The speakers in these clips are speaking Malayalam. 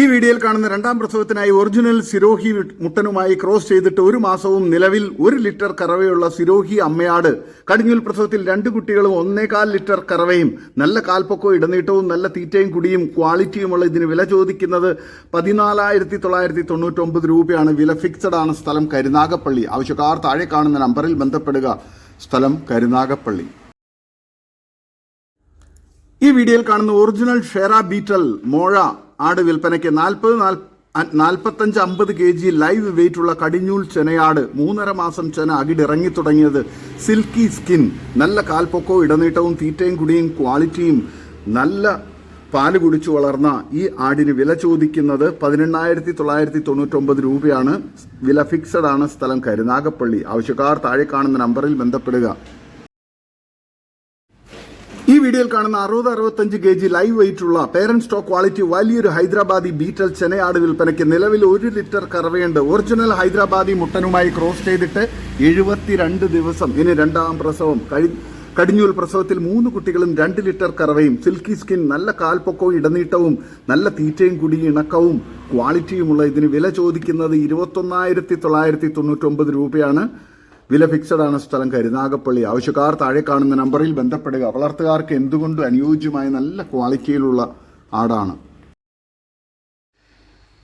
ഈ വീഡിയോയിൽ കാണുന്ന രണ്ടാം പ്രസവത്തിനായി ഒറിജിനൽ സിരോഹി മുട്ടനുമായി ക്രോസ് ചെയ്തിട്ട് ഒരു മാസവും നിലവിൽ ഒരു ലിറ്റർ കറവയുള്ള സിരോഹി അമ്മയാട്. കടിഞ്ഞൂൽ പ്രസവത്തിൽ രണ്ട് കുട്ടികളും ഒന്നേകാൽ ലിറ്റർ കറവയും നല്ല കാൽപ്പൊക്കവും ഇടനീട്ടവും നല്ല തീറ്റയും കുടിയും ക്വാളിറ്റിയുമുള്ള ഇതിന് വില ചോദിക്കുന്നത് പതിനാലായിരത്തി തൊള്ളായിരത്തി തൊണ്ണൂറ്റൊമ്പത് രൂപയാണ്. വില ഫിക്സഡ് ആണ്. സ്ഥലം കരുനാഗപ്പള്ളി. ആവശ്യക്കാർ താഴെ കാണുന്ന നമ്പറിൽ ബന്ധപ്പെടുക. സ്ഥലം കരുനാഗപ്പള്ളി. ഈ വീഡിയോയിൽ കാണുന്ന ഒറിജിനൽ ഷെറ ബീറ്റൽ മോഴ ആട് വിൽപ്പനയ്ക്ക് നാൽപ്പത് നാൽപ്പത്തഞ്ച് അമ്പത് കെ ജി ലൈവ് വെയിറ്റ് ഉള്ള കടിഞ്ഞൂൽ ചെനയാട് മൂന്നര മാസം ചെന അകിടിറങ്ങി തുടങ്ങിയത് സിൽക്കി സ്കിൻ. നല്ല കാൽപ്പൊക്കവും ഇടനീട്ടവും തീറ്റയും കുടിയും ക്വാളിറ്റിയും നല്ല പാൽ കുടിച്ചു വളർന്ന ഈ ആടിന് വില ചോദിക്കുന്നത് പതിനെണ്ണായിരത്തി തൊള്ളായിരത്തി തൊണ്ണൂറ്റൊമ്പത് രൂപയാണ്. വില ഫിക്സഡ് ആണ് സ്ഥലം കരുനാഗപ്പള്ളി. ആവശ്യക്കാർ താഴെ കാണുന്ന നമ്പറിൽ ബന്ധപ്പെടുക. വീഡിയോയിൽ കാണുന്ന അറുപത് അറുപത്തഞ്ച് കെ ജി ലൈവ് വെയിറ്റ് ഉള്ള പേരന്റ് സ്റ്റോക്ക് ക്വാളിറ്റി വലിയൊരു ഹൈദരാബാദി ബീറ്റൽ ചെനയാട് വിൽപ്പനയ്ക്ക് നിലവിൽ ഒരു ലിറ്റർ കറവയുണ്ട്. ഒറിജിനൽ ഹൈദരാബാദി മുട്ടനുമായി ക്രോസ് ചെയ്തിട്ട് എഴുപത്തിരണ്ട് ദിവസം ഇനി രണ്ടാം പ്രസവം കഴി കടിഞ്ഞൂൽ പ്രസവത്തിൽ മൂന്ന് കുട്ടികളും രണ്ട് ലിറ്റർ കറവയും സിൽക്കി സ്കിൻ നല്ല കാൽപ്പൊക്കവും ഇടനീട്ടവും നല്ല തീറ്റയും കുടി ഇണക്കവും ക്വാളിറ്റിയുമുള്ള ഇതിന് വില ചോദിക്കുന്നത് ഇരുപത്തൊന്നായിരത്തി തൊള്ളായിരത്തി തൊണ്ണൂറ്റൊമ്പത് രൂപയാണ്. വില ഫിക്സഡ് ആണ് സ്ഥലം കരുനാഗപ്പള്ളി. ആവശ്യക്കാർ താഴെ കാണുന്ന നമ്പറിൽ ബന്ധപ്പെടുക. വളർത്തുകാർക്ക് എന്തുകൊണ്ടും അനുയോജ്യമായ നല്ല ക്വാളിറ്റിയിലുള്ള ആടാണ്.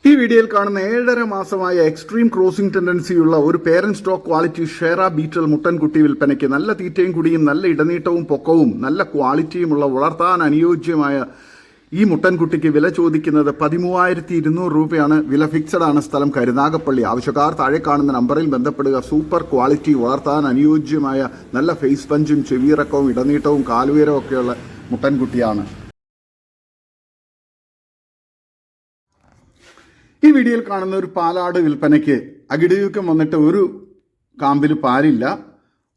ഈ വീഡിയോയിൽ കാണുന്ന ഏഴര മാസമായ എക്സ്ട്രീം ക്രോസിംഗ് ടെൻഡൻസിയുള്ള ഒരു പേരന്റ് സ്റ്റോക്ക് ക്വാളിറ്റി ഷേറ ബീറ്റൽ മുട്ടൻകുട്ടി വിൽപ്പനയ്ക്ക് നല്ല തീറ്റയും കുടിയും നല്ല ഇടനീട്ടവും പൊക്കവും നല്ല ക്വാളിറ്റിയുമുള്ള വളർത്താൻ അനുയോജ്യമായ ഈ മുട്ടൻകുട്ടിക്ക് വില ചോദിക്കുന്നത് പതിമൂവായിരത്തി ഇരുന്നൂറ് രൂപയാണ്. വില ഫിക്സഡ് ആണ് സ്ഥലം കരുനാഗപ്പള്ളി ആവശ്യക്കാർ താഴെ കാണുന്ന നമ്പറിൽ ബന്ധപ്പെടുക. സൂപ്പർ ക്വാളിറ്റി വളർത്താൻ അനുയോജ്യമായ നല്ല ഫേസ് പഞ്ചും ചെവിയിറക്കവും ഇടനീട്ടവും കാലുയരവും ഒക്കെയുള്ള മുട്ടൻകുട്ടിയാണ്. ഈ വീഡിയോയിൽ കാണുന്ന ഒരു പാലാട് വിൽപ്പനയ്ക്ക് അകിടുയുക്കം വന്നിട്ട് ഒരു കാമ്പിൽ പാലില്ല.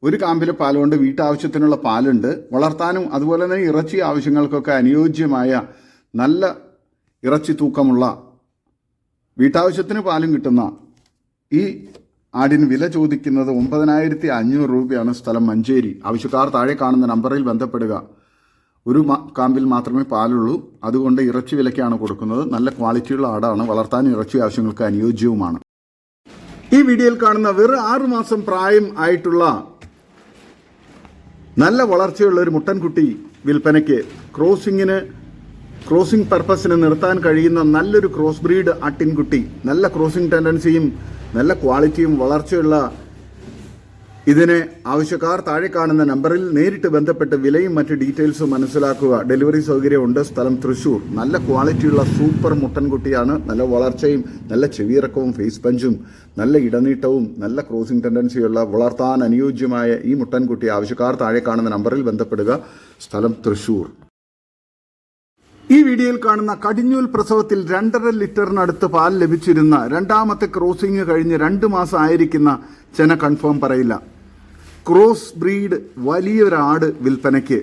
ഒരു കാമ്പിലെ പാലുകൊണ്ട് വീട്ടാവശ്യത്തിനുള്ള പാലുണ്ട്. വളർത്താനും അതുപോലെ തന്നെ ഇറച്ചി ആവശ്യങ്ങൾക്കൊക്കെ അനുയോജ്യമായ നല്ല ഇറച്ചി തൂക്കമുള്ള വീട്ടാവശ്യത്തിന് പാലും കിട്ടുന്ന ഈ ആടിന് വില ചോദിക്കുന്നത് ഒമ്പതിനായിരത്തി അഞ്ഞൂറ് രൂപയാണ് സ്ഥലം മഞ്ചേരി. ആവശ്യക്കാർ താഴെ കാണുന്ന നമ്പറിൽ ബന്ധപ്പെടുക. ഒരു കാമ്പിൽ മാത്രമേ പാലുള്ളൂ. അതുകൊണ്ട് ഇറച്ചി വിലയ്ക്കാണ് കൊടുക്കുന്നത്. നല്ല ക്വാളിറ്റിയുള്ള ആടാണ്. വളർത്താനും ഇറച്ചി ആവശ്യങ്ങൾക്ക് അനുയോജ്യവുമാണ്. ഈ വീഡിയോയിൽ കാണുന്ന വെറും ആറുമാസം പ്രായം ആയിട്ടുള്ള നല്ല വളർച്ചയുള്ള ഒരു മുട്ടൻകുട്ടി വിൽപ്പനയ്ക്ക് ക്രോസിങ്ങിന് ക്രോസിംഗ് പർപ്പസിന് നിർത്താൻ കഴിയുന്ന നല്ലൊരു ക്രോസ് ബ്രീഡ് ആട്ടിൻകുട്ടി നല്ല ക്രോസിംഗ് ടെൻഡൻസിയും നല്ല ക്വാളിറ്റിയും വളർച്ചയുള്ള ഇതിന് ആവശ്യക്കാർ താഴെ കാണുന്ന നമ്പറിൽ നേരിട്ട് ബന്ധപ്പെട്ട് വിലയും മറ്റ് ഡീറ്റെയിൽസും മനസ്സിലാക്കുക. ഡെലിവറി സൗകര്യമുണ്ട്. സ്ഥലം തൃശൂർ നല്ല ക്വാളിറ്റിയുള്ള സൂപ്പർ മുട്ടൻകുട്ടിയാണ്. നല്ല വളർച്ചയും നല്ല ചെവിയിറക്കവും ഫേസ് പഞ്ചും നല്ല ഇടനീട്ടവും നല്ല ക്രോസിംഗ് ടെൻഡൻസിയുള്ള വളർത്താൻ അനുയോജ്യമായ ഈ മുട്ടൻകുട്ടി ആവശ്യക്കാർ താഴെ കാണുന്ന നമ്പറിൽ ബന്ധപ്പെടുക. സ്ഥലം തൃശൂർ ഈ വീഡിയോയിൽ കാണുന്ന കടിഞ്ഞൂൽ പ്രസവത്തിൽ രണ്ടര ലിറ്ററിനടുത്ത് പാൽ ലഭിച്ചിരുന്ന രണ്ടാമത്തെ ക്രോസിംഗ് കഴിഞ്ഞ് രണ്ട് മാസം ആയിരിക്കുന്ന ചെന കൺഫേം പറയില്ല. ക്രോസ് ബ്രീഡ് വലിയൊരാട് വിൽപ്പനയ്ക്ക്.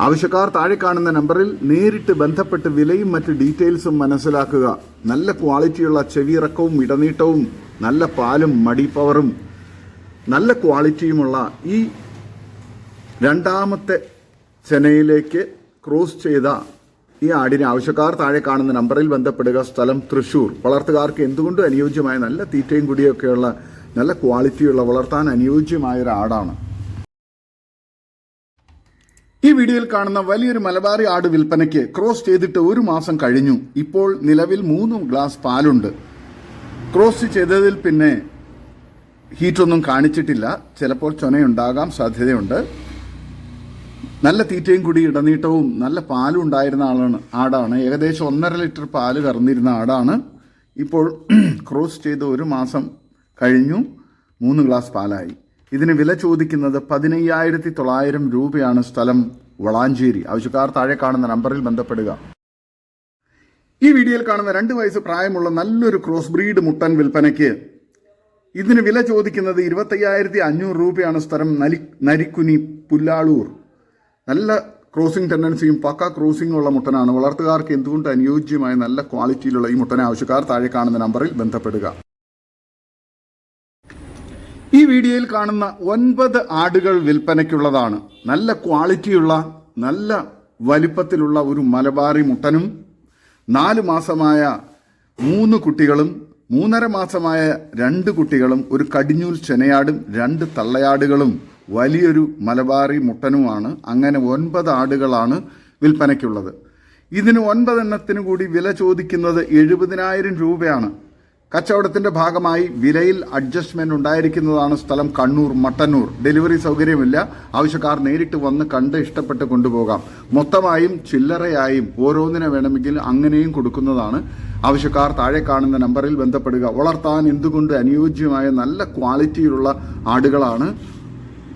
ആവശ്യക്കാർ താഴെ കാണുന്ന നമ്പറിൽ നേരിട്ട് ബന്ധപ്പെട്ട് വിലയും മറ്റ് ഡീറ്റെയിൽസും മനസ്സിലാക്കുക. നല്ല ക്വാളിറ്റിയുള്ള ചെവിയിറക്കവും ഇടനീട്ടവും നല്ല പാലും മടിപ്പവറും. നല്ല ക്വാളിറ്റിയുമുള്ള ഈ രണ്ടാമത്തെ ചെനയിലേക്ക് ക്രോസ് ചെയ്ത ഈ ആടിനെ ആവശ്യക്കാർ താഴെ കാണുന്ന നമ്പറിൽ ബന്ധപ്പെടുക സ്ഥലം തൃശൂർ. വളർത്തുകാർക്ക് എന്തുകൊണ്ടും അനുയോജ്യമായ നല്ല തീറ്റയും കുടിയൊക്കെയുള്ള നല്ല ക്വാളിറ്റിയുള്ള വളർത്താൻ അനുയോജ്യമായ ഒരു ആടാണ് ഈ വീഡിയോയിൽ കാണുന്ന വലിയൊരു മലബാറി ആട് വിൽപ്പനയ്ക്ക് ക്രോസ് ചെയ്തിട്ട് ഒരു മാസം കഴിഞ്ഞു. ഇപ്പോൾ നിലവിൽ മൂന്ന് ഗ്ലാസ് പാലുണ്ട്. ക്രോസ് ചെയ്തതിൽ പിന്നെ ഹീറ്റൊന്നും കാണിച്ചിട്ടില്ല. ചിലപ്പോൾ ചൊനയുണ്ടാകാം സാധ്യതയുണ്ട്. നല്ല തീറ്റയും കൂടി ഇടനീട്ടവും നല്ല പാലും ഉണ്ടായിരുന്ന ആളാണ് ആടാണ്. ഏകദേശം ഒന്നര ലിറ്റർ പാൽ കറന്നിരുന്ന ആടാണ്. ഇപ്പോൾ ക്രോസ് ചെയ്ത് ഒരു മാസം കഴിഞ്ഞു. മൂന്ന് ഗ്ലാസ് പാലായി. ഇതിന് വില ചോദിക്കുന്നത് പതിനയ്യായിരത്തി തൊള്ളായിരം രൂപയാണ് സ്ഥലം വളാഞ്ചേരി. ആവശ്യക്കാർ താഴെ കാണുന്ന നമ്പറിൽ ബന്ധപ്പെടുക. ഈ വീഡിയോയിൽ കാണുന്ന രണ്ട് വയസ്സ് പ്രായമുള്ള നല്ലൊരു ക്രോസ് ബ്രീഡ് മുട്ടൻ വിൽപ്പനയ്ക്ക് ഇതിന് വില ചോദിക്കുന്നത് ഇരുപത്തയ്യായിരത്തി അഞ്ഞൂറ് രൂപയാണ് സ്ഥലം നലി നരിക്കുനി പുല്ലാളൂർ. നല്ല ക്രോസിംഗ് ടെൻഡൻസിയും പക്ക ക്രോസിംഗ് ഉള്ള മുട്ടനാണ്. വളർത്തുകാർക്ക് എന്തുകൊണ്ട് അനുയോജ്യമായ നല്ല ക്വാളിറ്റിയിലുള്ള ഈ മുട്ടനെ ആവശ്യക്കാർ താഴെ കാണുന്ന നമ്പറിൽ ബന്ധപ്പെടുക. ഈ വീഡിയോയിൽ കാണുന്ന ഒൻപത് ആടുകൾ വിൽപ്പനയ്ക്കുള്ളതാണ്. നല്ല ക്വാളിറ്റിയുള്ള നല്ല വലിപ്പത്തിലുള്ള ഒരു മലബാറി മുട്ടനും നാല് മാസമായ മൂന്ന് കുട്ടികളും മൂന്നര മാസമായ രണ്ട് കുട്ടികളും ഒരു കടിഞ്ഞൂൽ ചെനയാടും രണ്ട് തള്ളയാടുകളും വലിയൊരു മലബാറി മുട്ടനുമാണ്. അങ്ങനെ ഒൻപത് ആടുകളാണ് വിൽപ്പനയ്ക്കുള്ളത്. ഇതിന് ഒൻപതെണ്ണത്തിന് കൂടി വില ചോദിക്കുന്നത് എഴുപതിനായിരം രൂപയാണ്. കച്ചവടത്തിന്റെ ഭാഗമായി വിലയിൽ അഡ്ജസ്റ്റ്മെന്റ് ഉണ്ടായിരിക്കുന്നതാണ് സ്ഥലം കണ്ണൂർ മട്ടന്നൂർ. ഡെലിവറി സൗകര്യമില്ല. ആവശ്യക്കാർ നേരിട്ട് വന്ന് കണ്ട് ഇഷ്ടപ്പെട്ട് കൊണ്ടുപോകാം. മൊത്തമായും ചില്ലറയായും ഓരോന്നിനെ വേണമെങ്കിൽ അങ്ങനെയും കൊടുക്കുന്നതാണ്. ആവശ്യക്കാർ താഴെ കാണുന്ന നമ്പറിൽ ബന്ധപ്പെടുക. വളർത്താൻ എന്തുകൊണ്ട് അനുയോജ്യമായ നല്ല ക്വാളിറ്റിയിലുള്ള ആടുകളാണ്.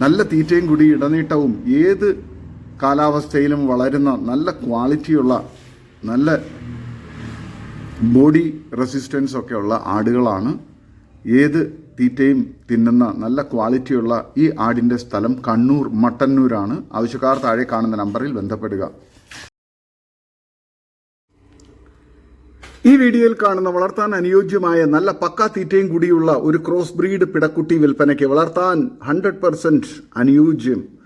നല്ല തീറ്റയും കൂടി ഇടനീട്ടവും ഏത് കാലാവസ്ഥയിലും വളരുന്ന നല്ല ക്വാളിറ്റിയുള്ള നല്ല ബോഡി റെസിസ്റ്റൻസ് ഒക്കെ ഉള്ള ആടുകളാണ്. ഏത് തീറ്റയും തിന്നുന്ന നല്ല ക്വാളിറ്റിയുള്ള ഈ ആടിന്റെ സ്ഥലം കണ്ണൂർ മട്ടന്നൂരാണ്. ആവശ്യക്കാർ താഴെ കാണുന്ന നമ്പറിൽ ബന്ധപ്പെടുക. ഈ വീഡിയോയിൽ കാണുന്ന വളർത്താൻ അനുയോജ്യമായ നല്ല പക്കാ തീറ്റയും കൂടിയുള്ള ഒരു ക്രോസ് ബ്രീഡ് പിടക്കുട്ടി വിൽപ്പനയ്ക്ക് വളർത്താൻ ഹൺഡ്രഡ് അനുയോജ്യം.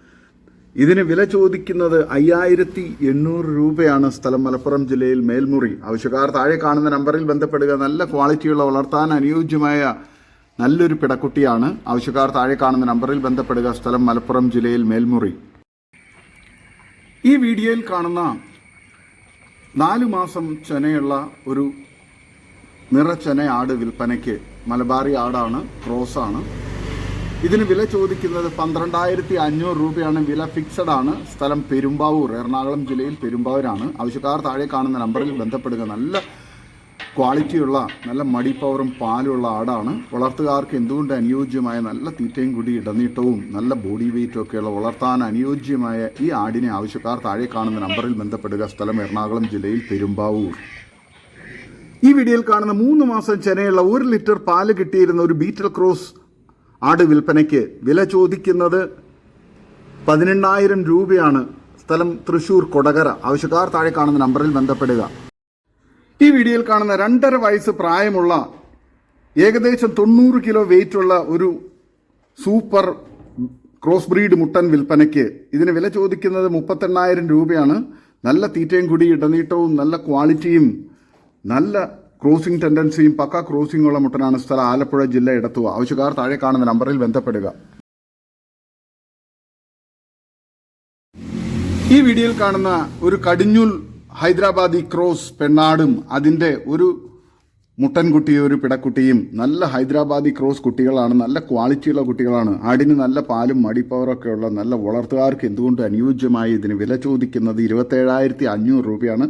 ഇതിന് വില ചോദിക്കുന്നത് അയ്യായിരത്തി എണ്ണൂറ് രൂപയാണ് സ്ഥലം മലപ്പുറം ജില്ലയിൽ മേൽമുറി. ആവശ്യക്കാർ താഴെ കാണുന്ന നമ്പറിൽ ബന്ധപ്പെടുക. നല്ല ക്വാളിറ്റിയുള്ള വളർത്താൻ അനുയോജ്യമായ നല്ലൊരു പിടക്കുട്ടിയാണ്. ആവശ്യക്കാർ താഴെ കാണുന്ന നമ്പറിൽ ബന്ധപ്പെടുക. സ്ഥലം മലപ്പുറം ജില്ലയിൽ മേൽമുറി. ഈ വീഡിയോയിൽ കാണുന്ന നാലു മാസം ചെനയുള്ള ഒരു നിറച്ചെന ആട് വിൽപ്പനയ്ക്ക് മലബാറി ആടാണ് ക്രോസാണ് ഇതിന് വില ചോദിക്കുന്നത് പന്ത്രണ്ടായിരത്തി അഞ്ഞൂറ് രൂപയാണ്. വില ഫിക്സഡ് ആണ്. സ്ഥലം പെരുമ്പാവൂർ എറണാകുളം ജില്ലയിൽ പെരുമ്പാവൂരാണ്. ആവശ്യക്കാർ താഴെ കാണുന്ന നമ്പറിൽ ബന്ധപ്പെടുക. നല്ല ക്വാളിറ്റിയുള്ള നല്ല മടിപ്പവറും പാലുള്ള ആടാണ്. വളർത്തുകാർക്ക് എന്തുകൊണ്ട് അനുയോജ്യമായ നല്ല തീറ്റയും കൂടി ഇടനീട്ടവും നല്ല ബോഡി വെയിറ്റും ഒക്കെയുള്ള വളർത്താൻ അനുയോജ്യമായ ഈ ആടിനെ ആവശ്യക്കാർ താഴെ കാണുന്ന നമ്പറിൽ ബന്ധപ്പെടുക. സ്ഥലം എറണാകുളം ജില്ലയിൽ പെരുമ്പാവൂർ. ഈ വീഡിയോയിൽ കാണുന്ന മൂന്ന് മാസം ചെനയുള്ള ഒരു ലിറ്റർ പാൽ കിട്ടിയിരുന്ന ഒരു ബീറ്റൽ ക്രോസ് ആട് വിൽപ്പനയ്ക്ക് വില ചോദിക്കുന്നത് പതിനെണ്ണായിരം രൂപയാണ്. സ്ഥലം തൃശൂർ കൊടകര. ആവശ്യക്കാർ താഴെ കാണുന്ന നമ്പറിൽ ബന്ധപ്പെടുക. ഈ വീഡിയോയിൽ കാണുന്ന രണ്ടര വയസ്സ് പ്രായമുള്ള ഏകദേശം തൊണ്ണൂറ് കിലോ വെയിറ്റുള്ള ഒരു സൂപ്പർ ക്രോസ് ബ്രീഡ് മുട്ടൻ വിൽപ്പനയ്ക്ക് ഇതിന് വില ചോദിക്കുന്നത് മുപ്പത്തെണ്ണായിരം രൂപയാണ്. നല്ല തീറ്റയും കൂടി ഇടനീട്ടവും നല്ല ക്വാളിറ്റിയും നല്ല ക്രോസിംഗ് ടെൻഡൻസിയും പക്ക ക്രോസിംഗ് ഉള്ള മുട്ടനാണ് സ്ഥലം ആലപ്പുഴ ജില്ല എടത്തുവ ആവശ്യക്കാർ താഴെ കാണുന്ന നമ്പറിൽ ബന്ധപ്പെടുക. ഈ വീഡിയോയിൽ കാണുന്ന ഒരു കടിഞ്ഞൂൽ ഹൈദരാബാദി ക്രോസ് പെണ്ണാടും അതിന്റെ ഒരു മുട്ടൻകുട്ടിയും ഒരു പിടക്കുട്ടിയും നല്ല ഹൈദരാബാദി ക്രോസ് കുട്ടികളാണ്. നല്ല ക്വാളിറ്റിയുള്ള കുട്ടികളാണ്. ആടിന് നല്ല പാലും മടിപ്പവറൊക്കെ ഉള്ള നല്ല വളർത്തുകാർക്ക് എന്തുകൊണ്ട് അനുയോജ്യമായി ഇതിന് വില ചോദിക്കുന്നത്? ഇരുപത്തേഴായിരത്തി അഞ്ഞൂറ് രൂപയാണ്.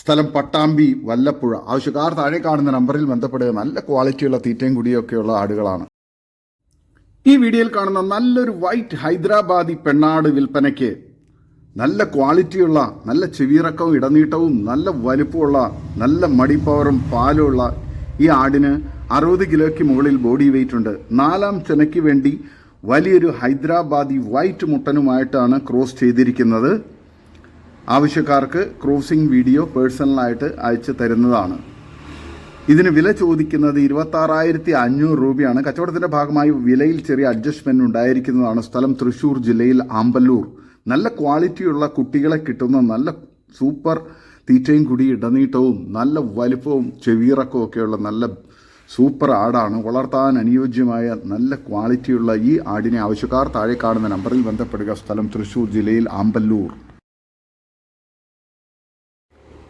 സ്ഥലം പട്ടാമ്പി വല്ലപ്പുഴ. ആവശ്യക്കാർ താഴെ കാണുന്ന നമ്പറിൽ ബന്ധപ്പെടുക. നല്ല ക്വാളിറ്റിയുള്ള തീറ്റയും കുടിയൊക്കെയുള്ള ആടുകളാണ്. ഈ വീഡിയോയിൽ കാണുന്ന നല്ലൊരു വൈറ്റ് ഹൈദരാബാദി പെണ്ണാട് വിൽപ്പനയ്ക്ക് നല്ല ക്വാളിറ്റിയുള്ള നല്ല ചെവിയിറക്കവും ഇടനീട്ടവും നല്ല വലുപ്പമുള്ള നല്ല മടിപ്പവറും പാലുമുള്ള ഈ ആടിന് അറുപത് കിലോയ്ക്ക് മുകളിൽ ബോഡി വെയിറ്റ് ഉണ്ട്. നാലാം ചെനയ്ക്ക് വേണ്ടി വലിയൊരു ഹൈദരാബാദി വൈറ്റ് മുട്ടനുമായിട്ടാണ് ക്രോസ് ചെയ്തിരിക്കുന്നത്. ആവശ്യക്കാർക്ക് ക്രൂസിംഗ് വീഡിയോ പേഴ്സണലായിട്ട് അയച്ചു തരുന്നതാണ്. ഇതിന് വില ചോദിക്കുന്നത് ഇരുപത്താറായിരത്തി അഞ്ഞൂറ് രൂപയാണ്. കച്ചവടത്തിന്റെ ഭാഗമായി വിലയിൽ ചെറിയ അഡ്ജസ്റ്റ്മെന്റ് ഉണ്ടായിരിക്കുന്നതാണ് സ്ഥലം തൃശ്ശൂർ ജില്ലയിൽ ആമ്പല്ലൂർ. നല്ല ക്വാളിറ്റിയുള്ള കുട്ടികളെ കിട്ടുന്ന നല്ല സൂപ്പർ തീറ്റയും കുടി ഇടനീട്ടവും നല്ല വലിപ്പവും ചെവിയിറക്കവും ഒക്കെയുള്ള നല്ല സൂപ്പർ ആടാണ്. വളർത്താൻ അനുയോജ്യമായ നല്ല ക്വാളിറ്റിയുള്ള ഈ ആടിനെ ആവശ്യക്കാർ താഴെ കാണുന്ന നമ്പറിൽ ബന്ധപ്പെടുക. സ്ഥലം തൃശ്ശൂർ ജില്ലയിൽ ആമ്പല്ലൂർ.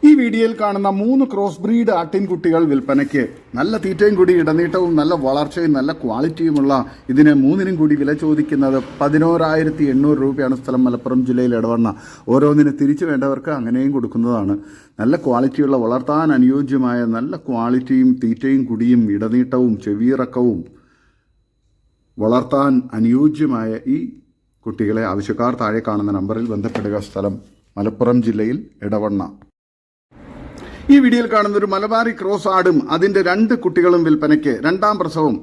ഈ വീഡിയോയിൽ കാണുന്ന മൂന്ന് ക്രോസ് ബ്രീഡ് ആട്ടിൻകുട്ടികൾ വിൽപ്പനയ്ക്ക് നല്ല തീറ്റയും കൂടി ഇടനീട്ടവും നല്ല വളർച്ചയും നല്ല ക്വാളിറ്റിയുമുള്ള ഇതിന് മൂന്നിനും കൂടി വില ചോദിക്കുന്നത് പതിനോരായിരത്തി എണ്ണൂറ് രൂപയാണ് സ്ഥലം മലപ്പുറം ജില്ലയിൽ ഇടവണ്ണ ഓരോന്നിന് തിരിച്ചു വേണ്ടവർക്ക് അങ്ങനെയും കൊടുക്കുന്നതാണ്. നല്ല ക്വാളിറ്റിയുള്ള വളർത്താൻ അനുയോജ്യമായ നല്ല ക്വാളിറ്റിയും തീറ്റയും കുടിയും ഇടനീട്ടവും ചെവിയിറക്കവും വളർത്താൻ അനുയോജ്യമായ ഈ കുട്ടികളെ ആവശ്യക്കാർ താഴെ കാണുന്ന നമ്പറിൽ ബന്ധപ്പെടുക. സ്ഥലം മലപ്പുറം ജില്ലയിൽ ഇടവണ്ണ. ഈ വീഡിയോയിൽ കാണുന്ന ഒരു മലബാറി ക്രോസ് ആടും അതിന്റെ രണ്ട് കുട്ടികളും വിൽപ്പനയ്ക്ക്. രണ്ടാം പ്രസവം.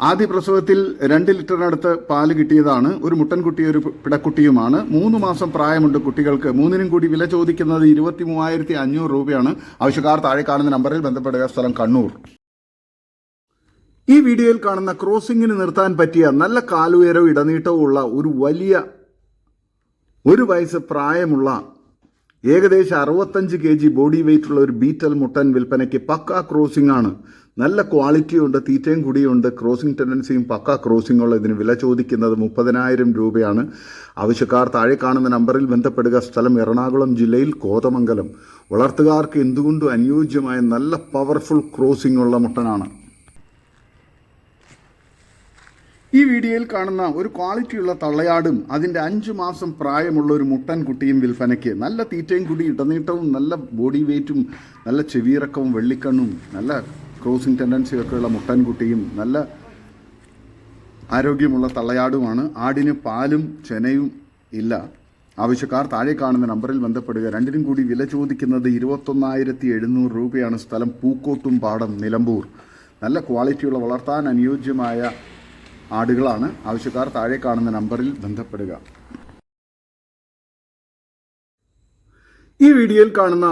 ആദ്യ പ്രസവത്തിൽ രണ്ട് ലിറ്ററിനടുത്ത് പാൽ കിട്ടിയതാണ്. ഒരു മുട്ടൻകുട്ടി ഒരു പിടക്കുട്ടിയുമാണ്. മൂന്ന് മാസം പ്രായമുണ്ട് കുട്ടികൾക്ക്. മൂന്നിനും കൂടി വില ചോദിക്കുന്നത് ഇരുപത്തി മൂവായിരത്തി അഞ്ഞൂറ് രൂപയാണ്. ആവശ്യക്കാർ താഴെ കാണുന്ന നമ്പറിൽ ബന്ധപ്പെടുക. സ്ഥലം കണ്ണൂർ. ഈ വീഡിയോയിൽ കാണുന്ന ക്രോസിംഗിന് നിർത്താൻ പറ്റിയ നല്ല കാലുയരവും ഇടനീട്ടവും ഉള്ള ഒരു വലിയ ഒരു വയസ്സ് പ്രായമുള്ള ഏകദേശം അറുപത്തഞ്ച് കെ ജി ബോഡി വെയിറ്റ് ഉള്ള ഒരു ബീറ്റൽ മുട്ടൻ വിൽപ്പനയ്ക്ക് പക്ക ക്രോസിംഗ് ആണ്. നല്ല ക്വാളിറ്റിയുണ്ട് തീറ്റയും കൂടിയുണ്ട്. ക്രോസിംഗ് ടെൻഡൻസിയും പക്ക ക്രോസിംഗ് ഉള്ള ഇതിന് വില ചോദിക്കുന്നത് മുപ്പതിനായിരം രൂപയാണ്. ആവശ്യക്കാർ താഴെ കാണുന്ന നമ്പറിൽ ബന്ധപ്പെടുക. സ്ഥലം എറണാകുളം ജില്ലയിൽ കോതമംഗലം. വളർത്തുകാർക്ക് എന്തുകൊണ്ടും അനുയോജ്യമായ നല്ല പവർഫുൾ ക്രോസിംഗ് ഉള്ള മുട്ടനാണ്. ഈ വീഡിയോയിൽ കാണുന്ന ഒരു ക്വാളിറ്റിയുള്ള തള്ളയാടും അതിന്റെ അഞ്ച് മാസം പ്രായമുള്ള ഒരു മുട്ടൻ കുട്ടിയും വിൽപ്പനയ്ക്ക് നല്ല തീറ്റയും കുടി ഇടനീട്ടവും നല്ല ബോഡി വെയ്റ്റും നല്ല ചെവിയിറക്കവും വെള്ളിക്കണ്ണും നല്ല ക്രോസിംഗ് ടെൻഡൻസിയൊക്കെയുള്ള മുട്ടൻ കുട്ടിയും നല്ല ആരോഗ്യമുള്ള തള്ളയാടുമാണ്. ആടിന് പാലും ചെനയും ഇല്ല. ആവശ്യക്കാർ താഴെ കാണുന്ന നമ്പറിൽ ബന്ധപ്പെടുക. രണ്ടിനും കൂടി വില ചോദിക്കുന്നത് ഇരുപത്തൊന്നായിരത്തി എഴുന്നൂറ് രൂപയാണ് സ്ഥലം. പൂക്കോട്ടും പാടം നിലമ്പൂർ. നല്ല ക്വാളിറ്റിയുള്ള വളർത്താൻ അനുയോജ്യമായ ആടുകളാണ്. ആവശ്യക്കാർ താഴെ കാണുന്ന നമ്പറിൽ ബന്ധപ്പെടുക. ഈ വീഡിയോയിൽ കാണുന്ന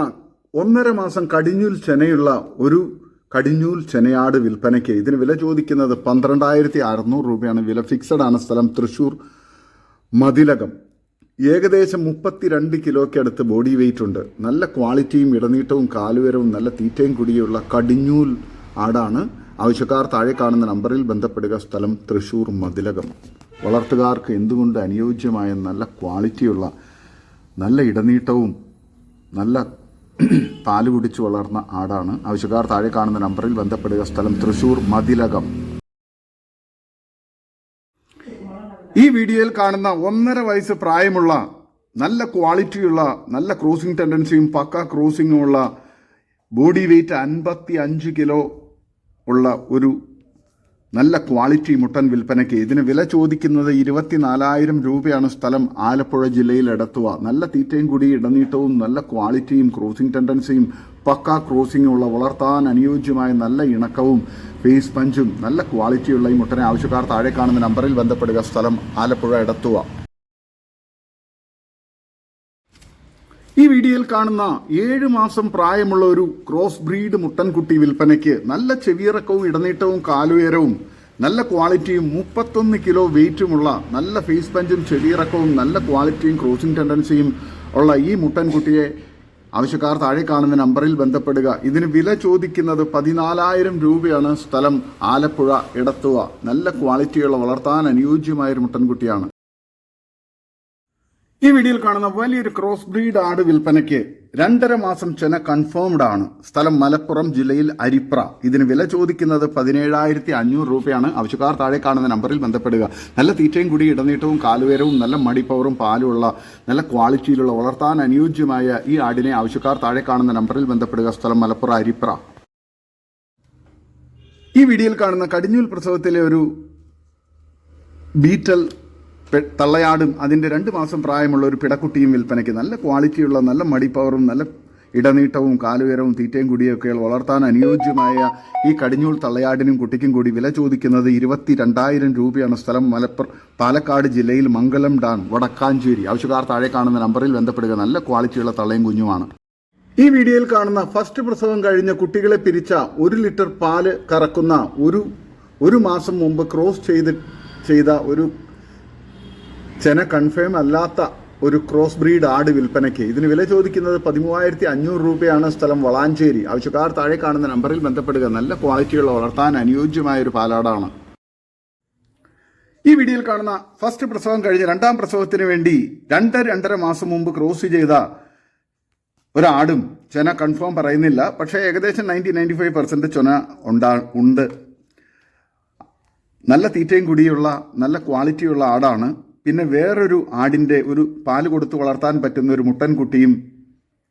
ഒന്നര മാസം കടിഞ്ഞൂൽ ചെനയുള്ള ഒരു കടിഞ്ഞൂൽ ചെനയാട് വിൽപ്പനയ്ക്ക് ഇതിന് വില ചോദിക്കുന്നത് പന്ത്രണ്ടായിരത്തി അറുന്നൂറ് രൂപയാണ്. വില ഫിക്സഡ് ആണ്. സ്ഥലം തൃശൂർ മതിലകം. ഏകദേശം മുപ്പത്തിരണ്ട് കിലോയ്ക്ക് അടുത്ത് ബോഡി വെയിറ്റ് ഉണ്ട്. നല്ല ക്വാളിറ്റിയും ഇടനീട്ടവും കാലുവരവും നല്ല തീറ്റയും കൂടിയുള്ള കടിഞ്ഞൂൽ ആടാണ് ആവശ്യക്കാർ താഴെ കാണുന്ന നമ്പറിൽ ബന്ധപ്പെടുക സ്ഥലം തൃശൂർ മതിലകം. വളർത്തുകാർക്ക് എന്തുകൊണ്ട് അനുയോജ്യമായ നല്ല ക്വാളിറ്റിയുള്ള നല്ല ഇടനീട്ടവും നല്ല പാൽ കുടിച്ച് വളർന്ന ആടാണ്. ആവശ്യക്കാർ താഴെ കാണുന്ന നമ്പറിൽ ബന്ധപ്പെടുക സ്ഥലം തൃശൂർ മതിലകം. ഈ വീഡിയോയിൽ കാണുന്ന ഒന്നര വയസ്സ് പ്രായമുള്ള നല്ല ക്വാളിറ്റിയുള്ള നല്ല ക്രോസിംഗ് ടെൻഡൻസിയും പക്ക ക്രോസിംഗും ഉള്ള ബോഡി വെയ്റ്റ് അൻപത്തി അഞ്ച് കിലോ ഉള്ള ഒരു നല്ല ക്വാളിറ്റി മുട്ടൻ വിൽപ്പനയ്ക്ക് ഇതിന് വില ചോദിക്കുന്നത് ഇരുപത്തിനാലായിരം രൂപയാണ് സ്ഥലം ആലപ്പുഴ ജില്ലയിൽ എടത്തുക നല്ല തീറ്റയും കൂടി ഇടനീട്ടവും നല്ല ക്വാളിറ്റിയും ക്രോസിംഗ് ടെൻഡൻസിയും പക്ക ക്രോസിംഗും ഉള്ള വളർത്താൻ അനുയോജ്യമായ നല്ല ഇണക്കവും ഫേസ് പഞ്ചും നല്ല ക്വാളിറ്റിയുള്ള ഈ മുട്ടനെ ആവശ്യക്കാർ താഴെ കാണുന്ന നമ്പറിൽ ബന്ധപ്പെടുക. സ്ഥലം ആലപ്പുഴ എടത്തുവ. ഈ വീഡിയോയിൽ കാണുന്ന ഏഴ് മാസം പ്രായമുള്ള ഒരു ക്രോസ് ബ്രീഡ് മുട്ടൻകുട്ടി വിൽപ്പനയ്ക്ക് നല്ല ചെവിയിറക്കവും ഇടനീട്ടവും കാലുയരവും നല്ല ക്വാളിറ്റിയും മുപ്പത്തൊന്ന് കിലോ വെയിറ്റുമുള്ള നല്ല ഫേസ് പഞ്ചും ചെവിയിറക്കവും നല്ല ക്വാളിറ്റിയും ക്രോസിംഗ് ടെൻഡൻസിയും ഉള്ള ഈ മുട്ടൻകുട്ടിയെ ആവശ്യക്കാർ താഴെ കാണുന്ന നമ്പറിൽ ബന്ധപ്പെടുക. ഇതിന് വില ചോദിക്കുന്നത് പതിനാലായിരം രൂപയാണ്. സ്ഥലം ആലപ്പുഴ ഇടത്തുവ. നല്ല ക്വാളിറ്റിയുള്ള വളർത്താൻ അനുയോജ്യമായ ഒരു മുട്ടൻകുട്ടിയാണ്. ഈ വീഡിയോയിൽ കാണുന്ന വലിയൊരു ക്രോസ് ബ്രീഡ് ആട് വിൽപ്പനയ്ക്ക് രണ്ടര മാസം ചെന കൺഫേംഡ് ആണ്. സ്ഥലം മലപ്പുറം ജില്ലയിൽ അരിപ്ര. ഇതിന് വില ചോദിക്കുന്നത് പതിനേഴായിരത്തി അഞ്ഞൂറ് രൂപയാണ്. ആവശ്യക്കാർ താഴെ കാണുന്ന നമ്പറിൽ ബന്ധപ്പെടുക. നല്ല തീറ്റയും കൂടി ഇടനീട്ടവും കാലുവേരവും നല്ല മടിപ്പവറും പാലുമുള്ള നല്ല ക്വാളിറ്റിയിലുള്ള വളർത്താൻ അനുയോജ്യമായ ഈ ആടിനെ ആവശ്യക്കാർ താഴെ കാണുന്ന നമ്പറിൽ ബന്ധപ്പെടുക. സ്ഥലം മലപ്പുറം അരിപ്ര. ഈ വീഡിയോയിൽ കാണുന്ന കടിഞ്ഞൂൽ പ്രസവത്തിലെ ഒരു ബീറ്റൽ തള്ളയാടും. അതിന്റെ രണ്ട് മാസം പ്രായമുള്ള ഒരു പിടക്കുട്ടിയും വിൽപ്പനയ്ക്ക് നല്ല ക്വാളിറ്റിയുള്ള നല്ല മടിപ്പവറും നല്ല ഇടനീട്ടവും കാലുയരവും തീറ്റയും കൂടിയൊക്കെ വളർത്താൻ അനുയോജ്യമായ ഈ കടിഞ്ഞൂൽ തള്ളയാടിനും കുട്ടിക്കും കൂടി വില ചോദിക്കുന്നത് ഇരുപത്തി രണ്ടായിരം രൂപയാണ് സ്ഥലം മലപ്പുറം പാലക്കാട് ജില്ലയിൽ മംഗലം ഡാൻ വടക്കാഞ്ചേരി. ആവശ്യക്കാർ താഴെ കാണുന്ന നമ്പറിൽ ബന്ധപ്പെടുക. നല്ല ക്വാളിറ്റിയുള്ള തള്ളയും കുഞ്ഞുമാണ്. ഈ വീഡിയോയിൽ കാണുന്ന ഫസ്റ്റ് പ്രസവം കഴിഞ്ഞ കുട്ടികളെ പിരിച്ച ഒരു ലിറ്റർ പാൽ കറക്കുന്ന ഒരു ഒരു മാസം മുമ്പ് ക്രോസ് ചെയ്ത് ചെയ്ത ഒരു ചെന കൺഫേം അല്ലാത്ത ഒരു ക്രോസ് ബ്രീഡ് ആട് വിൽപ്പനയ്ക്ക്. ഇതിന് വില ചോദിക്കുന്നത് പതിമൂവായിരത്തി അഞ്ഞൂറ് രൂപയാണ് സ്ഥലം വളാഞ്ചേരി. ആവശ്യക്കാർ താഴെ കാണുന്ന നമ്പറിൽ ബന്ധപ്പെടുക. നല്ല ക്വാളിറ്റിയുള്ള വളർത്താൻ അനുയോജ്യമായ ഒരു പാലാടാണ്. ഈ വീഡിയോയിൽ കാണുന്ന ഫസ്റ്റ് പ്രസവം കഴിഞ്ഞ് രണ്ടാം പ്രസവത്തിന് വേണ്ടി രണ്ട് രണ്ടര മാസം മുമ്പ് ക്രോസ് ചെയ്ത ഒരാടും ചെന കൺഫേം പറയുന്നില്ല. പക്ഷേ ഏകദേശം നയന്റി നയന്റി ഫൈവ് പെർസെന്റ് ചൊന ഉണ്ടാ ഉണ്ട്. നല്ല തീറ്റയും കൂടിയുള്ള നല്ല ക്വാളിറ്റിയുള്ള ആടാണ്. പിന്നെ വേറൊരു ആടിന്റെ ഒരു പാൽ കൊടുത്ത് വളർത്താൻ പറ്റുന്ന ഒരു മുട്ടൻകുട്ടിയും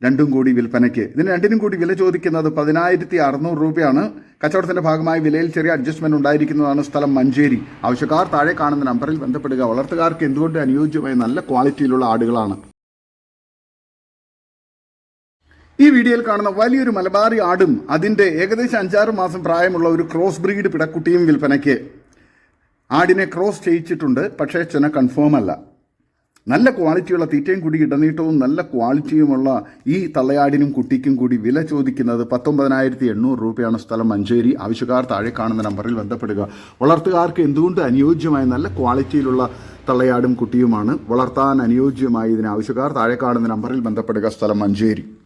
രണ്ടും കൂടി വിൽപ്പനയ്ക്ക്. ഇതിന് രണ്ടിനും കൂടി വില ചോദിക്കുന്നത് പതിനായിരത്തി അറുന്നൂറ് രൂപയാണ്. കച്ചവടത്തിന്റെ ഭാഗമായി വിലയിൽ ചെറിയ അഡ്ജസ്റ്റ്മെന്റ് ഉണ്ടായിരിക്കുന്നതാണ് സ്ഥലം മഞ്ചേരി. ആവശ്യക്കാർ താഴെ കാണുന്ന നമ്പറിൽ ബന്ധപ്പെടുക. വളർത്തുകാർക്ക് എന്തുകൊണ്ട് അനുയോജ്യമായ നല്ല ക്വാളിറ്റിയിലുള്ള ആടുകളാണ്? ഈ വീഡിയോയിൽ കാണുന്ന വലിയൊരു മലബാറി ആടും അതിന്റെ ഏകദേശം അഞ്ചാറ് മാസം പ്രായമുള്ള ഒരു ക്രോസ് ബ്രീഡ് പിടക്കുട്ടിയും വിൽപ്പനയ്ക്ക്. ആടിനെ ക്രോസ് ചെയ്യിച്ചിട്ടുണ്ട് പക്ഷേ ചെന കൺഫേം അല്ല. നല്ല ക്വാളിറ്റിയുള്ള തീറ്റയും കൂടി ഇടനീട്ടവും നല്ല ക്വാളിറ്റിയുമുള്ള ഈ തള്ളയാടിനും കുട്ടിക്കും കൂടി വില ചോദിക്കുന്നത് പത്തൊമ്പതിനായിരത്തി എണ്ണൂറ് രൂപയാണ് സ്ഥലം മഞ്ചേരി. ആവശ്യക്കാർ താഴെ കാണുന്ന നമ്പറിൽ ബന്ധപ്പെടുക. വളർത്തുകാർക്ക് എന്തുകൊണ്ട് അനുയോജ്യമായ നല്ല ക്വാളിറ്റിയിലുള്ള തള്ളയാടും കുട്ടിയുമാണ് വളർത്താൻ അനുയോജ്യമായി ഇതിന് ആവശ്യക്കാർ താഴെ കാണുന്ന നമ്പറിൽ ബന്ധപ്പെടുക. സ്ഥലം മഞ്ചേരി.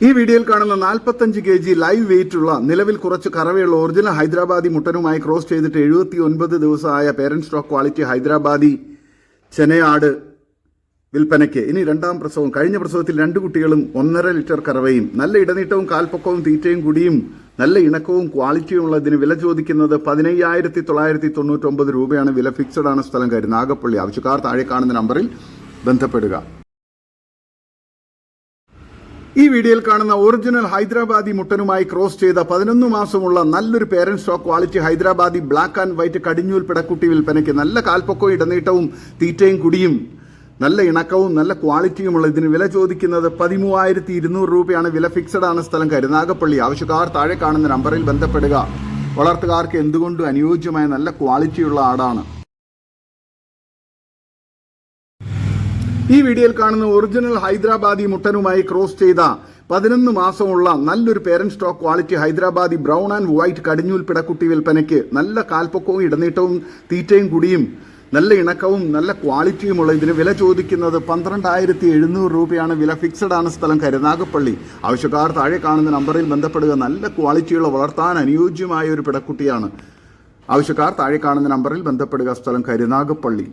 ഈ വീഡിയോയിൽ കാണുന്ന നാൽപ്പത്തഞ്ച് കെ ജി ലൈവ് വെയിറ്റ് ഉള്ള നിലവിൽ കുറച്ച് കറവയുള്ള ഒറിജിനൽ ഹൈദരാബാദി മുട്ടനുമായി ക്രോസ് ചെയ്തിട്ട് എഴുപത്തി ഒൻപത് ദിവസമായ പേരന്റ് സ്റ്റോക്ക് ക്വാളിറ്റി ഹൈദരാബാദി ചെനയാട് വിൽപ്പനയ്ക്ക്. ഇനി രണ്ടാം പ്രസവം. കഴിഞ്ഞ പ്രസവത്തിൽ രണ്ട് കുട്ടികളും ഒന്നര ലിറ്റർ കറവയും നല്ല ഇടനീട്ടവും കാൽപ്പൊക്കവും തീറ്റയും കുടിയും നല്ല ഇണക്കവും ക്വാളിറ്റിയും ഉള്ളതിന് വില ചോദിക്കുന്നത് പതിനയ്യായിരത്തി തൊള്ളായിരത്തി തൊണ്ണൂറ്റൊമ്പത് രൂപയാണ്. വില ഫിക്സഡ് ആണ് സ്ഥലം നാഗപ്പള്ളി ആവശ്യക്കാർ താഴെ കാണുന്ന നമ്പറിൽ ബന്ധപ്പെടുക. ഈ വീഡിയോയിൽ കാണുന്ന ഒറിജിനൽ ഹൈദരാബാദി മുട്ടനുമായി ക്രോസ് ചെയ്ത പതിനൊന്ന് മാസമുള്ള നല്ലൊരു parent stock quality Hyderabadi black and white കടിഞ്ഞൂൽ പിടക്കുട്ടി വിൽപ്പനയ്ക്ക് നല്ല കാൽപ്പൊക്കവും ഇടനീട്ടവും തീറ്റയും കുടിയും നല്ല ഇണക്കവും നല്ല ക്വാളിറ്റിയുമുള്ള ഇതിന് വില ചോദിക്കുന്നത് പതിമൂവായിരത്തി ഇരുന്നൂറ് രൂപയാണ്. വില ഫിക്സഡ് ആണ് സ്ഥലം കരുനാഗപ്പള്ളി ആവശ്യക്കാർ താഴെ കാണുന്ന നമ്പറിൽ ബന്ധപ്പെടുക. വളർത്തുകാർക്ക് എന്തുകൊണ്ടും അനുയോജ്യമായ നല്ല ക്വാളിറ്റിയുള്ള ആടാണ്. ഈ വീഡിയോയിൽ കാണുന്ന ഒറിജിനൽ ഹൈദരാബാദി മുട്ടനുമായി ക്രോസ് ചെയ്ത പതിനൊന്ന് മാസമുള്ള നല്ലൊരു parent stock quality Hyderabadi brown and white കടിഞ്ഞൂൽ പിടക്കുട്ടി വിൽപ്പനയ്ക്ക് നല്ല കാൽപ്പൊക്കവും ഇടനീട്ടവും തീറ്റയും കുടിയും നല്ല ഇണക്കവും നല്ല ക്വാളിറ്റിയുമുള്ള ഇതിന് വില ചോദിക്കുന്നത് പന്ത്രണ്ടായിരത്തി എഴുന്നൂറ് രൂപയാണ്. വില ഫിക്സഡ് ആണ് സ്ഥലം കരുനാഗപ്പള്ളി. ആവശ്യക്കാർ താഴെ കാണുന്ന നമ്പറിൽ ബന്ധപ്പെടുക. നല്ല ക്വാളിറ്റിയുള്ള വളർത്താൻ അനുയോജ്യമായ ഒരു പിടക്കുട്ടിയാണ്. ആവശ്യക്കാർ താഴെ കാണുന്ന നമ്പറിൽ ബന്ധപ്പെടുക. സ്ഥലം കരുനാഗപ്പള്ളി.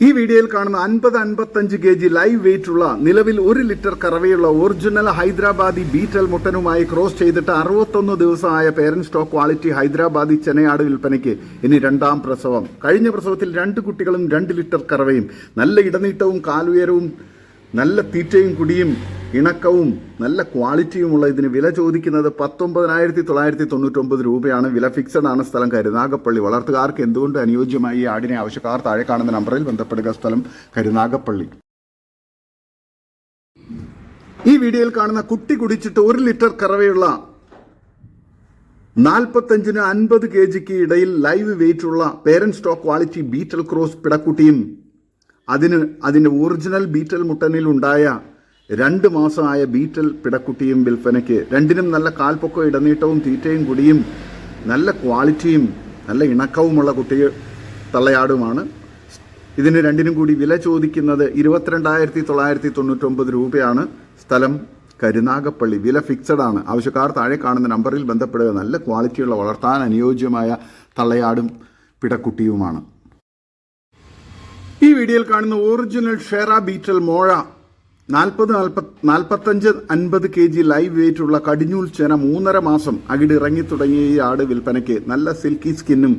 ഈ വീഡിയോയിൽ കാണുന്ന അൻപത് അൻപത്തഞ്ച് കെ ജി ലൈവ് വെയിറ്റ് ഉള്ള നിലവിൽ ഒരു ലിറ്റർ കറവയുള്ള ഒറിജിനൽ ഹൈദരാബാദി ബീറ്റൽ മുട്ടനുമായി ക്രോസ് ചെയ്തിട്ട് അറുപത്തൊന്ന് ദിവസമായ പേരന്റ് സ്റ്റോക്ക് ക്വാളിറ്റി ഹൈദരാബാദി ചെനയാട് വിൽപ്പനയ്ക്ക് ഇനി രണ്ടാം പ്രസവം. കഴിഞ്ഞ പ്രസവത്തിൽ രണ്ട് കുട്ടികളും രണ്ട് ലിറ്റർ കറവയും. നല്ല ഇടനീട്ടവും കാലുയരവും നല്ല തീറ്റയും കുടിയും ഇണക്കവും നല്ല ക്വാളിറ്റിയുമുള്ള ഇതിന് വില ചോദിക്കുന്നത് പത്തൊമ്പതിനായിരത്തി തൊള്ളായിരത്തി തൊണ്ണൂറ്റൊമ്പത് രൂപയാണ്. വില ഫിക്സഡ് ആണ് സ്ഥലം കരുനാഗപ്പള്ളി വളർത്തുകാർക്ക് എന്തുകൊണ്ട് അനുയോജ്യമായി ഈ ആടിനെ ആവശ്യക്കാർ താഴെ കാണുന്ന നമ്പറിൽ ബന്ധപ്പെടുക സ്ഥലം കരുനാഗപ്പള്ളി ഈ വീഡിയോയിൽ കാണുന്ന കുട്ടി കുടിച്ചിട്ട് ഒരു ലിറ്റർ കറവയുള്ള നാൽപ്പത്തഞ്ചിന് അൻപത് കെ ജിക്ക് ഇടയിൽ live വെയിറ്റുള്ള parents stock quality Beetal cross പിടക്കുട്ടിയും അതിന് അതിന്റെ ഒറിജിനൽ ബീറ്റൽ മുട്ടനിൽ ഉണ്ടായ രണ്ട് മാസമായ ബീറ്റൽ പിടക്കുട്ടിയും വിൽപ്പനയ്ക്ക് രണ്ടിനും നല്ല കാൽപ്പൊക്കോ ഇടനീട്ടവും തീറ്റയും കുടിയും നല്ല ക്വാളിറ്റിയും നല്ല ഇണക്കവുമുള്ള കുട്ടി തള്ളയാടുമാണ്. ഇതിന് രണ്ടിനും കൂടി വില ചോദിക്കുന്നത് ഇരുപത്തിരണ്ടായിരത്തി തൊള്ളായിരത്തി തൊണ്ണൂറ്റൊമ്പത് രൂപയാണ്. സ്ഥലം കരുനാഗപ്പള്ളി. വില ഫിക്സഡ് ആണ്. ആവശ്യക്കാർ താഴെ കാണുന്ന നമ്പറിൽ ബന്ധപ്പെടുക. നല്ല ക്വാളിറ്റിയുള്ള വളർത്താൻ അനുയോജ്യമായ തള്ളയാടും പിടക്കുട്ടിയുമാണ്. വീഡിയോയിൽ കാണുന്ന ഒറിജിനൽ ഷെറ ബീറ്റൽ മോഴ. നാൽപ്പത് നാൽപ്പത് നാൽപ്പത്തഞ്ച് അൻപത് കെ ജി ലൈവ് വെയിറ്റ് ഉള്ള കടിഞ്ഞൂൽ ചേന മൂന്നര മാസം അകിട് ഇറങ്ങി തുടങ്ങിയ ഈ ആട് വിൽപ്പനയ്ക്ക് നല്ല സിൽക്കി സ്കിന്നും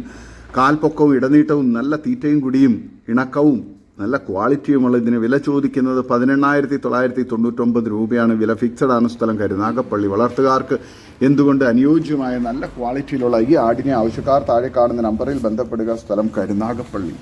കാൽപ്പൊക്കവും ഇടനീട്ടവും നല്ല തീറ്റയും കുടിയും ഇണക്കവും നല്ല ക്വാളിറ്റിയുമുള്ള ഇതിന് വില ചോദിക്കുന്നത് പതിനെണ്ണായിരത്തി തൊള്ളായിരത്തി തൊണ്ണൂറ്റൊമ്പത് രൂപയാണ്. വില ഫിക്സഡ് ആണ് സ്ഥലം കരുനാഗപ്പള്ളി വളർത്തുകാർക്ക് എന്തുകൊണ്ട് അനുയോജ്യമായ നല്ല ക്വാളിറ്റിയിലുള്ള ഈ ആടിനെ ആവശ്യക്കാർ താഴെ കാണുന്ന നമ്പറിൽ ബന്ധപ്പെടുക സ്ഥലം കരുനാഗപ്പള്ളി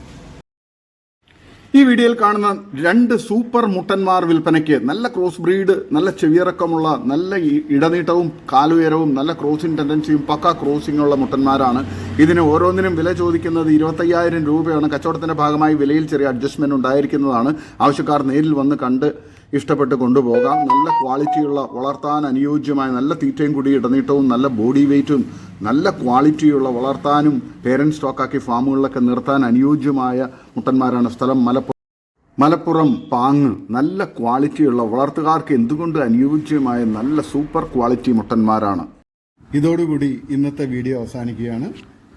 ഈ വീഡിയോയിൽ കാണുന്ന രണ്ട് സൂപ്പർ മുട്ടന്മാർ വിൽപ്പനയ്ക്ക് നല്ല ക്രോസ് ബ്രീഡ് നല്ല ചെവിയിറക്കമുള്ള നല്ല ഇടനീട്ടവും കാലുയരവും നല്ല ക്രോസിംഗ് ടെൻഡൻസിയും പക്ക ക്രോസിംഗ് ഉള്ള മുട്ടന്മാരാണ്. ഇതിന് ഓരോന്നിനും വില ചോദിക്കുന്നത് ഇരുപത്തയ്യായിരം രൂപയാണ്. കച്ചവടത്തിന്റെ ഭാഗമായി വിലയിൽ ചെറിയ അഡ്ജസ്റ്റ്മെന്റ് ഉണ്ടായിരിക്കുന്നതാണ്. ആവശ്യക്കാർ നേരിൽ വന്ന് കണ്ട് ഇഷ്ടപ്പെട്ട് കൊണ്ടുപോകാം. നല്ല ക്വാളിറ്റിയുള്ള വളർത്താൻ അനുയോജ്യമായ നല്ല തീറ്റയും കൂടി ഇടനീട്ടവും നല്ല ബോഡി വെയ്റ്റും നല്ല ക്വാളിറ്റിയുള്ള വളർത്താനും പേരന്റ് സ്റ്റോക്കാക്കി ഫാമുകളിലൊക്കെ നിർത്താൻ അനുയോജ്യമായ മുട്ടന്മാരാണ് സ്ഥലം മലപ്പുറം. മലപ്പുറം പാങ്ങ്. നല്ല ക്വാളിറ്റിയുള്ള വളർത്തുകാർക്ക് എന്തുകൊണ്ട് അനുയോജ്യമായ നല്ല സൂപ്പർ ക്വാളിറ്റി മുട്ടന്മാരാണ്? ഇതോടുകൂടി ഇന്നത്തെ വീഡിയോ അവസാനിക്കുകയാണ്.